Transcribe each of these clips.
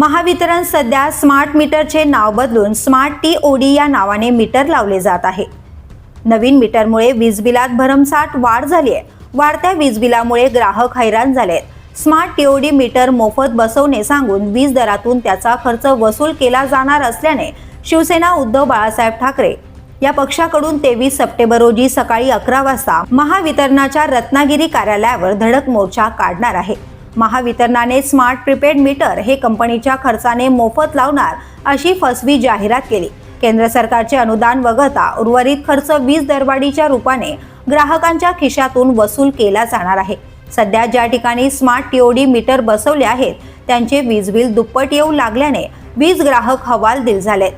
महावितरण सध्या स्मार्ट मीटरचे नाव बदलून स्मार्ट टी ओ डी या नावाने मीटर लावले जात आहे. नवीन मीटरमुळे वीज बिलात भरमसाठ वाढ झाली आहे. वाढत्या वीज बिलामुळे ग्राहक हैराण झाले आहेत स्मार्ट टीओडी मीटर मोफत बसवणे सांगून वीज दरातून त्याचा खर्च वसूल केला जाणार असल्याने शिवसेना उद्धव बाळासाहेब ठाकरे या पक्षाकडून तेवीस सप्टेंबर रोजी सकाळी अकरा वाजता महावितरणाच्या रत्नागिरी कार्यालयावर धडक मोर्चा काढणार आहे. महावितरणाने स्मार्ट प्रीपेड मीटर हे कंपनीच्या खर्चाने मोफत लावणार अशी फसवी जाहिरात केली. केंद्र सरकारचे अनुदान वगळता उर्वरित खर्च वीज दरवाढीच्या रूपाने ग्राहकांच्या खिशातून वसूल केला जाणार आहे. सध्या ज्या ठिकाणी स्मार्ट टीओडी मीटर बसवले आहेत त्यांचे वीज बिल दुप्पट येऊ लागल्याने वीज ग्राहक हवाल दिल झालेत.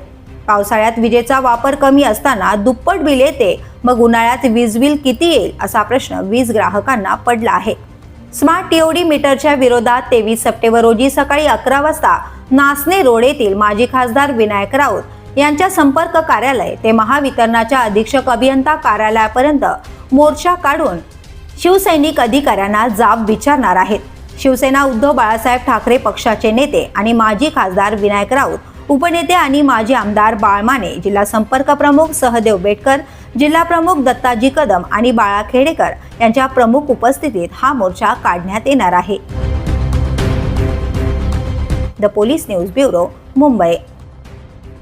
पावसाळ्यात विजेचा वापर कमी असताना दुप्पट बिल येते मग उन्हाळ्यात वीज बिल किती येईल असा प्रश्न वीज ग्राहकांना पडला आहे. स्मार्ट टीओडी मीटरच्या विरोधात तेवीस सप्टेंबर रोजी सकाळी अकरा वाजता नासने रोड येथील माजी खासदार विनायक राऊत यांच्या संपर्क कार्यालय ते महावितरणाच्या अधीक्षक अभियंता कार्यालयापर्यंत मोर्चा काढून शिवसैनिक अधिकाऱ्यांना जाब विचारणार आहेत. शिवसेना उद्धव बाळासाहेब ठाकरे पक्षाचे नेते आणि माजी खासदार विनायक राऊत उपनेते आणि माजी आमदार बाळमाने जिल्हा संपर्क प्रमुख सहदेव बेटकर जिल्हा प्रमुख दत्ताजी कदम आणि बाळा खेडेकर यांच्या प्रमुख उपस्थितीत हा मोर्चा काढण्यात येणार आहे. The police news bureau Mumbai.